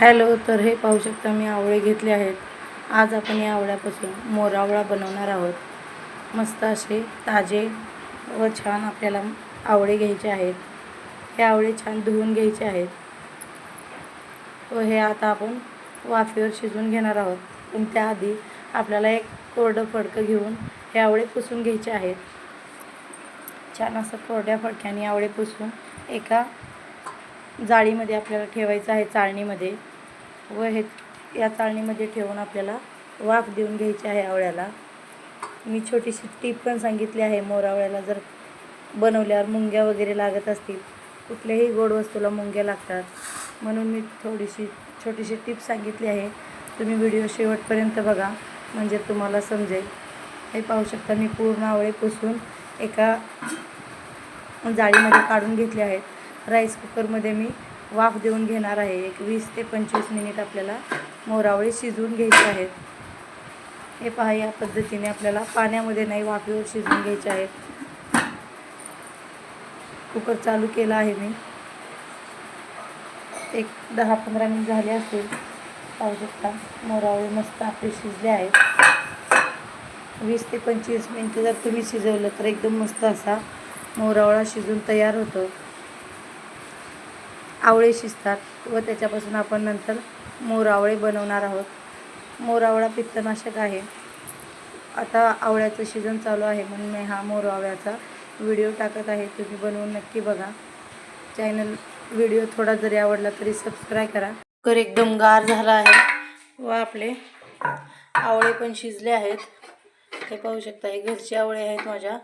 Hello तर हे पाहू शकता मी आवळे घेतले आहेत. आज आपण या आवळ्यापासून मोरावळा बनवणार आहोत. मस्त असे ताजे व छान आपल्याला आवळे घ्यायचे आहेत. हे आवळे छान धुवून घ्यायचे आहेत. व हे आता आपण वाफेवर शिजवून घेणार आहोत. पण त्याआधी आपल्याला एक कोरडं फडकं घेऊन हे आवळे पुसून घ्यायचे आहेत. छान असं कोरड्या फडक्याने आवळे पुसून एका जाळीमध्ये आपल्याला ठेवायचं आहे चाळणीमध्ये व हे या चाळणीमध्ये ठेवून आपल्याला वाफ देऊन घ्यायची आहे आवळ्याला. मी छोटीशी टीप पण सांगितली आहे मोरावळ्याला जर बनवल्यावर मुंग्या वगैरे लागत असतील कुठल्याही गोड वस्तूला मुंग्या लागतात. म्हणून मी थोडीशी छोटीशी टीप सांगितली आहे. तुम्ही व्हिडिओ शेवटपर्यंत बघा म्हणजे तुम्हाला समजेल. हे पाहू शकता मी पूर्ण आवळे पुसून एका जाळीमध्ये काढून घेतले आहेत. राईस कुकरमध्ये मी वाफ देऊन घेणार आहे. एक वीस ते पंचवीस मिनिट आपल्याला मोरावळे शिजवून घ्यायचे आहेत. हे पहा या पद्धतीने आपल्याला पाण्यामध्ये नाही वाफेवर शिजवून घ्यायचे आहेत. कुकर चालू केला आहे मी. एक दहा पंधरा मिनिट झाले असतील. पाहू शकता मोरावळे मस्त आपले शिजले आहेत वीस ते पंचवीस मिनटं जर तुम्ही शिजवलं तर एकदम मस्त असा मोरावळा शिजून तयार होतो. आवळे शिजतात व त्याच्यापासून आपण नंतर मोरावळे बनवणार आहोत. मोरावळा पित्तनाशक आहे. आता आवळ्याचं सीझन चालू आहे म्हणून मी हा मोरावळ्याचा व्हिडिओ टाकत आहे. तुम्ही बनवून नक्की बघा. चॅनल व्हिडिओ थोडा जरी आवडला तरी सबस्क्राईब करा. कुकर एकदम गार झाला आहे व आपले आवळे पण शिजले आहेत. ते पाहू शकता हे घरचे आवळे आहेत माझ्या.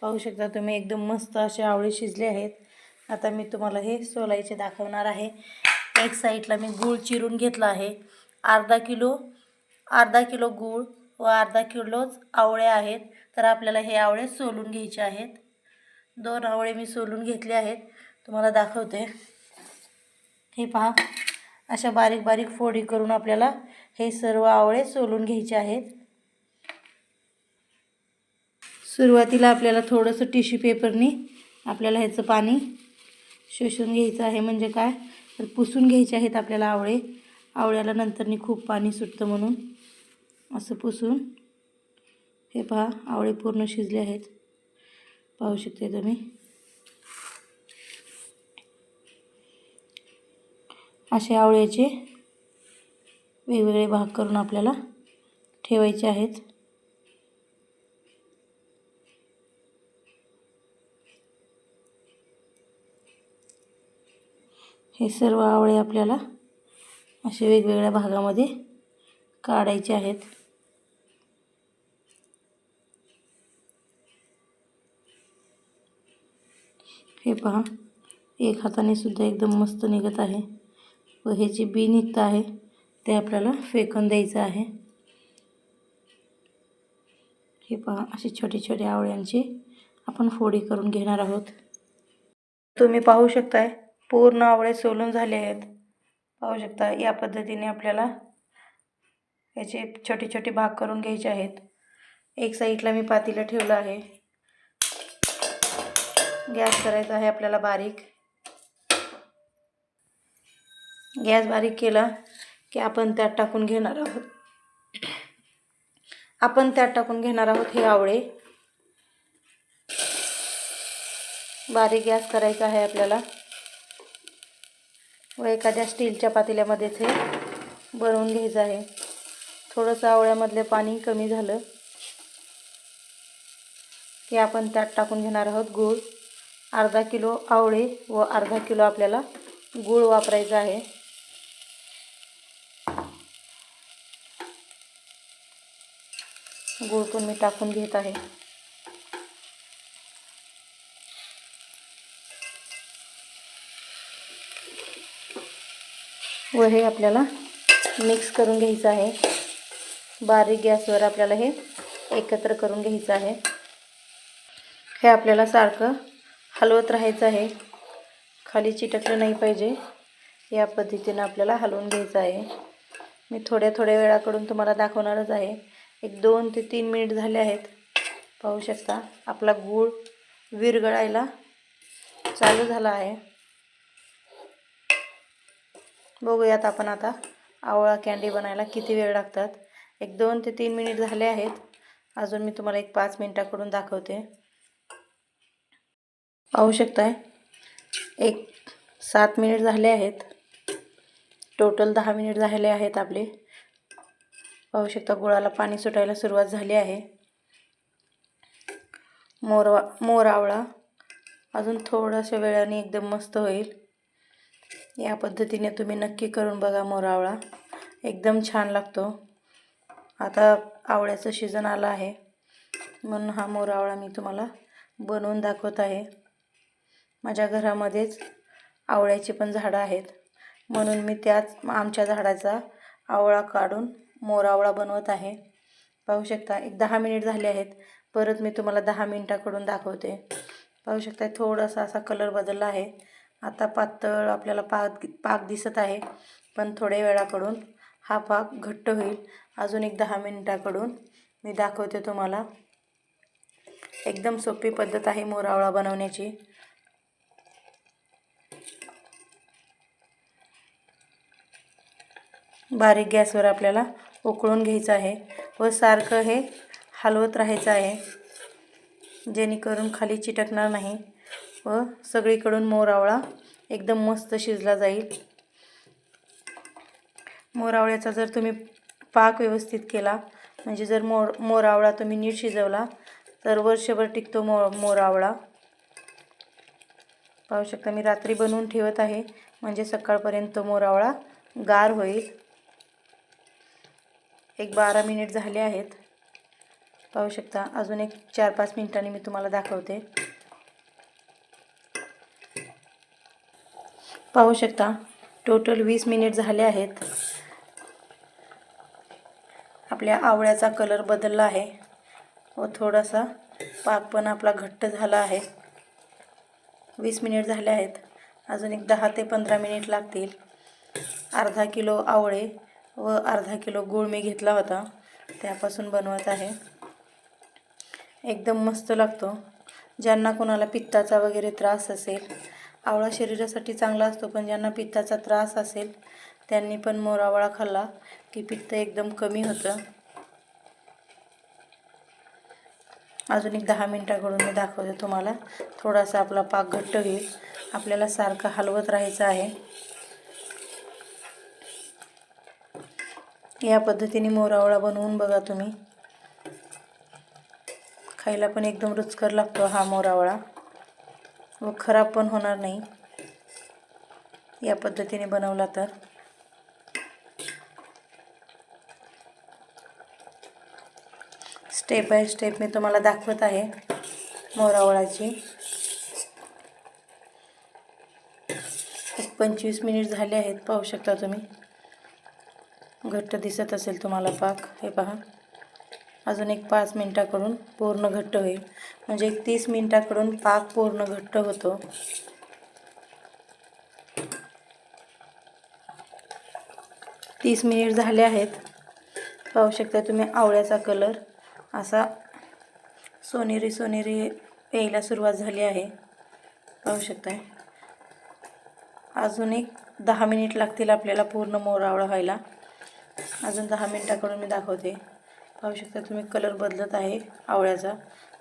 पाहू शकता तुम्ही एकदम मस्त असे आवळे शिजले आहेत. आता मी तुम्हाला हे सोलायचे दाखवणार आहे. एक साईडला मी गूळ चिरून घेतला आहे. अर्धा किलो अर्धा किलो गूळ व अर्धा किलोच आवळे आहेत. तर आपल्याला हे आवळे सोलून घ्यायचे आहेत. दोन आवळे मी सोलून घेतले आहेत. तुम्हाला दाखवते. हे पहा. अशा बारीक बारीक फोडी करून आपल्याला हे सर्व आवळे सोलून घ्यायचे आहेत. सुरुवातीला आपल्याला थोडंसं टिश्यू पेपरनी आपल्याला ह्याचं पाणी शोषून घ्यायचं आहे म्हणजे काय? तर पुसून घ्यायचे आहेत आपल्याला आवळे. आवळ्याला नंतरनी खूप पाणी सुटतं म्हणून असं पुसून. हे पहा आवळे पूर्ण शिजले आहेत. पाहू शकते तुम्ही? असे आवळ्याचे वेगवेगळे भाग करून आपल्याला ठेवायचे आहेत. हे सर्व आवळे आपल्याला असे वेगवेगळ्या भागामध्ये काढायचे आहेत. हे पहा एक हाताने सुद्धा एकदम मस्त निघत आहे व हे जे बी निघतं आहे ते आपल्याला फेकून द्यायचं आहे. हे पहा असे छोटे छोटे आवळ्यांची आपण फोडी करून घेणार आहोत. तुम्ही पाहू शकताय पूर्ण आवळे सोलून झाले आहेत. पाहू शकता या पद्धतीने आपल्याला याचे छोटे छोटे भाग करून घ्यायचे आहेत. एक साईडला मी पातीला ठेवलं आहे. गॅस करायचा आहे आपल्याला बारीक. गॅस बारीक केला की आपण त्यात टाकून घेणार आहोत. आपण त्यात टाकून घेणार आहोत हे आवळे. बारीक गॅस करायचा आहे आपल्याला. व एखाद्या स्टीलच्या पातेल्यामध्येच हे बनवून घ्यायचं आहे. थोडंसं आवळ्यामधले पाणी कमी झालं की आपण त्यात टाकून घेणार आहोत गूळ. अर्धा किलो आवळे व अर्धा किलो आपल्याला गूळ वापरायचा आहे. गूळ पण मी टाकून घेत आहे. व हे आपल्याला मिक्स करून घ्यायचं आहे. बारीक गॅसवर आपल्याला हे एकत्र करून घ्यायचं आहे. हे आपल्याला सारखं हलवत राहायचं आहे. खाली चिटकलं नाही पाहिजे. या पद्धतीनं आपल्याला हलवून घ्यायचं आहे. मी थोड्या थोड्या वेळाकडून तुम्हाला दाखवणारच आहे. एक दोन ते तीन मिनिट झाले आहेत. पाहू शकता आपला गूळ विरघळायला चालू झाला आहे. बघूयात आपण आता आवळा कँडी बनायला किती वेळ लागतात. एक दोन ते तीन मिनिट झाले आहेत. अजून मी तुम्हाला एक पाच मिनिटाकडून दाखवते. पाहू शकताय? एक सात मिनिट झाले आहेत. टोटल दहा मिनिट झाले आहेत आपले. पाहू शकता गुळाला पाणी सुटायला सुरुवात झाली आहे. मोरवा मोरावळा अजून थोड्याशा वेळाने एकदम मस्त होईल. या पद्धतीने तुम्ही नक्की करून बघा मोरावळा. एकदम छान लागतो. आता आवळ्याचं सीझन आलं आहे. म्हणून हा मोरावळा मी तुम्हाला बनवून दाखवत आहे. माझ्या घरामध्येच आवळ्याची पण झाडं आहेत. म्हणून मी त्याच आमच्या झाडाचा आवळा काढून मोरावळा बनवत आहे. पाहू शकता एक दहा मिनिट झाले आहेत. परत मी तुम्हाला दहा मिनिटाकडून दाखवते. पाहू शकता थोडासा असा कलर बदलला आहे. आता पातळ आपल्याला पाक पाक दिसत आहे पण थोड्या वेळाकडून हा पाक घट्ट होईल. अजून एक दहा मिनिटाकडून मी दाखवते तुम्हाला. एकदम सोपी पद्धत आहे मोरावळा बनवण्याची. बारीक गॅसवर आपल्याला उकळून घ्यायचं आहे व सारखं हे हलवत राहायचं आहे. जेणेकरून खाली चिटकणार नाही. व सगळीकडून मोरावळा एकदम मस्त शिजला जाईल. मोरावळ्याचा जर तुम्ही पाक व्यवस्थित केला म्हणजे जर मोर मोरावळा तुम्ही नीट शिजवला तर वर्षभर टिकतो मो मोरावळा. पाहू शकता मी रात्री बनवून ठेवत आहे म्हणजे सकाळपर्यंत मोरावळा गार होईल. एक बारा मिनिट झाले आहेत. पाहू शकता अजून एक चार पाच मिनिटांनी मी तुम्हाला दाखवते. पाहू शकता. टोटल वीस मिनिट झाले आहेत. आपल्या आवळ्याचा कलर बदलला आहे. व थोडासा पाक पण आपला घट्ट झाला आहे. वीस मिनिट झाले आहेत. अजून एक दहा ते पंधरा मिनिट लागतील. अर्धा किलो आवळे व अर्धा किलो गूळ मी घेतला होता. त्यापासून बनवत आहे. एकदम मस्त लागतो. ज्यांना कोणाला पित्ताचा वगैरे त्रास असेल आवळा शरीरासाठी चांगला असतो पण ज्यांना पित्ताचा त्रास असेल त्यांनी पण मोरावळा खाल्ला की पित्त एकदम कमी होतं. अजून एक दहा मिनटाकडून मी दाखवते तुम्हाला. थोडासा आपला पाक घट्ट होईल. आपल्याला सारखं हलवत राहायचं आहे. या पद्धतीने मोरावळा बनवून बघा तुम्ही. खायला पण एकदम रुचकर लागतो हा मोरावळा व खराब पण होणार नाही. या पद्धतीने बनवला तर. स्टेप बाय स्टेप मी तुम्हाला दाखवत आहे मोरावळाची. एक पंचवीस मिनिट झाले आहेत पाहू शकता तुम्ही. घट्ट दिसत असेल तुम्हाला पाक हे पहा. अजून एक पाच मिनटाकडून पूर्ण घट्ट होईल. म्हणजे एक तीस मिनटाकडून पाक पूर्ण घट्ट होतो. तीस मिनिट झाले आहेत. पाहू शकता तुम्ही आवळ्याचा कलर असा सोनेरी सोनेरी यायला सुरुवात झाली आहे. पाहू शकताय अजून एक दहा मिनिट लागतील आपल्याला पूर्ण मोरावळा व्हायला. अजून दहा मिनटाकडून मी दाखवते. पाहू शकता तुम्ही कलर बदलत आहे आवळ्याचा.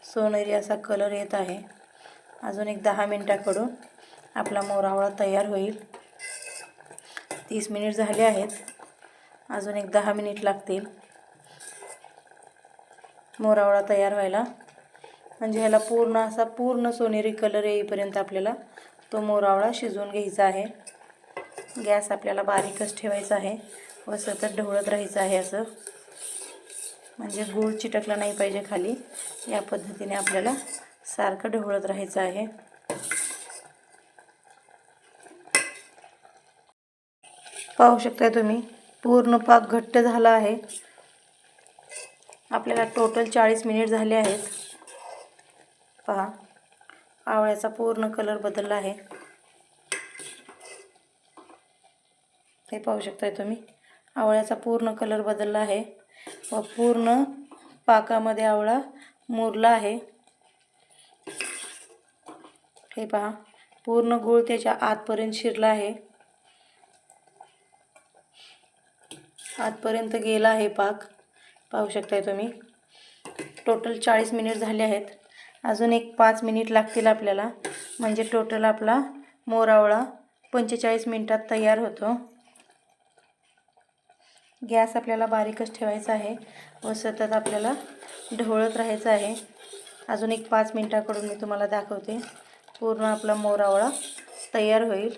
सोनेरी असा कलर येत आहे. अजून एक दहा मिनटाकडून आपला मोरावळा तयार होईल. तीस मिनिट झाले आहेत. अजून एक दहा मिनिट लागतील. मोरावळा तयार व्हायला. म्हणजे ह्याला पूर्ण असा पूर्ण सोनेरी कलर येईपर्यंत आपल्याला तो मोरावळा शिजवून घ्यायचा आहे. गॅस आपल्याला बारीकच ठेवायचा आहे व सतत ढवळत राहायचं आहे असं. म्हणजे गूळ चिटकला नाही पाहिजे खाली. या पद्धतीने आपल्याला सारखं ढवळत राहायचं आहे. पाहू शकताय तुम्ही पूर्ण पाक घट्ट झाला आहे. आपल्याला टोटल चाळीस मिनिट झाले आहेत. पहा आवळ्याचा पूर्ण कलर बदलला आहे. हे पाहू शकताय तुम्ही आवळ्याचा पूर्ण कलर बदलला आहे. पूर्ण पाकामध्ये आवळा मुरला आहे. हे पहा पूर्ण गूळ त्याच्या आतपर्यंत शिरला आहे. आतपर्यंत गेला आहे पाक. पाहू शकताय तुम्ही. टोटल चाळीस मिनिट झाले आहेत. अजून एक पाच मिनिट लागतील आपल्याला. म्हणजे टोटल आपला मोरावळा पंचेचाळीस मिनटात तयार होतो. गॅस आपल्याला बारीकच ठेवायचा आहे व सतत आपल्याला ढवळत राहायचं आहे. अजून एक पाच मिनटाकडून मी तुम्हाला दाखवते. पूर्ण आपला मोरावळा तयार होईल.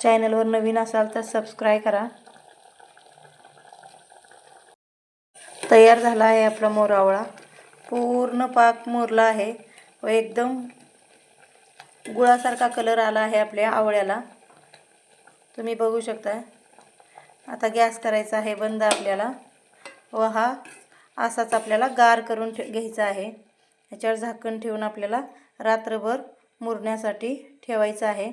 चॅनलवर नवीन असाल तर सबस्क्राईब करा. तयार झाला आहे आपला मोरावळा पूर्ण पाक मोरला आहे व एकदम गुळासारखा कलर आला आहे आपल्या आवळ्याला. तुम्ही बघू शकता आता गॅस करायचा आहे बंद आपल्याला. व हा असाच आपल्याला गार करून ठे घ्यायचा आहे. ह्याच्यावर झाकण ठेवून आपल्याला रात्रभर मुरण्यासाठी ठेवायचं आहे.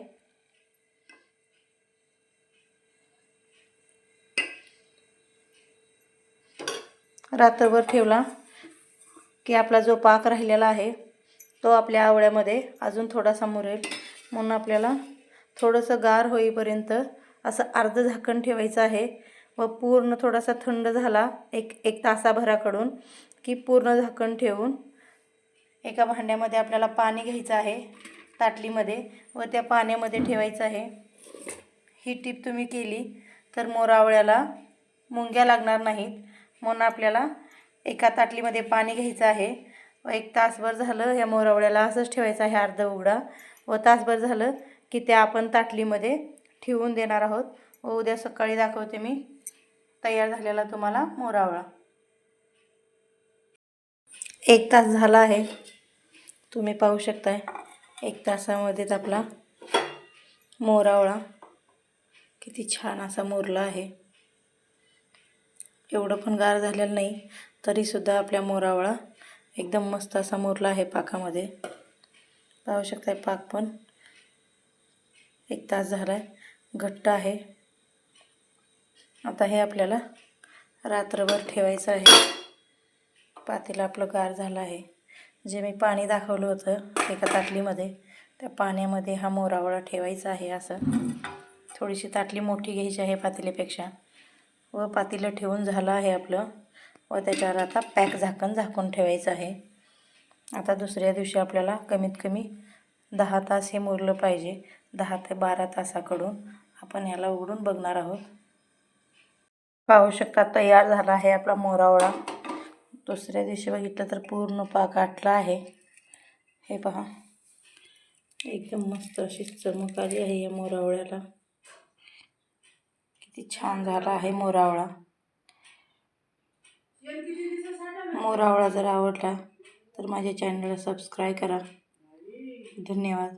रात्रभर ठेवला की आपला जो पाक राहिलेला आहे तो आपल्या आवळ्यामध्ये अजून थोडासा मुरेल. म्हणून आपल्याला थोडंसं गार होईपर्यंत असं अर्ध झाकण ठेवायचं आहे व पूर्ण थोडासा थंड झाला एक एक तासाभराकडून की पूर्ण झाकण ठेवून एका भांड्यामध्ये आपल्याला पाणी घ्यायचं आहे ताटलीमध्ये व त्या पाण्यामध्ये ठेवायचं आहे. ही टीप तुम्ही केली तर मोरावळ्याला मुंग्या लागणार नाहीत. म्हणून आपल्याला एका ताटलीमध्ये पाणी घ्यायचं आहे. एक तासभर झालं ह्या मोरावळ्याला असंच ठेवायचं आहे अर्ध उघडा. व तासभर झालं की त्या आपण ताटलीमध्ये ठेवून देणार आहोत. व उद्या सकाळी दाखवते मी तयार झालेला तुम्हाला मोरावळा. एक तास झाला आहे. तुम्ही पाहू शकताय एक तासामध्येच आपला मोरावळा किती छान असा मोरला आहे. एवढं पण गार झालेलं नाही तरीसुद्धा आपल्या मोरावळा एकदम मस्त असा मोरला आहे पाकामध्ये. पाहू शकताय पाक पण. एक तास झाला आहे घट्ट आहे. आता हे आपल्याला रात्रभर ठेवायचं आहे. पातेला आपलं गार झालं आहे. जे मी पाणी दाखवलं होतं एका ताटलीमध्ये त्या पाण्यामध्ये हा मोरावळा ठेवायचा आहे असं. थोडीशी ताटली मोठी घ्यायची आहे पातेल्यापेक्षा व पातेलं ठेवून झालं आहे आपलं. व त्याच्यावर आता पॅक झाकण झाकून ठेवायचं आहे. आता दुसऱ्या दिवशी आपल्याला कमीत कमी दहा तास हे मुरलं पाहिजे. दहा ते बारा तासाकडून आपण याला उघडून बघणार आहोत. पाहू शकता तयार झाला आहे आपला मोरावळा. दुसऱ्या दिवशी बघितलं तर पूर्ण पाक आटला आहे. हे पहा. एकदम मस्त अशी चमक आली आहे या मोरावळ्याला. किती छान झाला आहे मोरावळा. मोरावळा जर आवडला तर माझ्या चॅनलला सबस्क्राईब करा. धन्यवाद.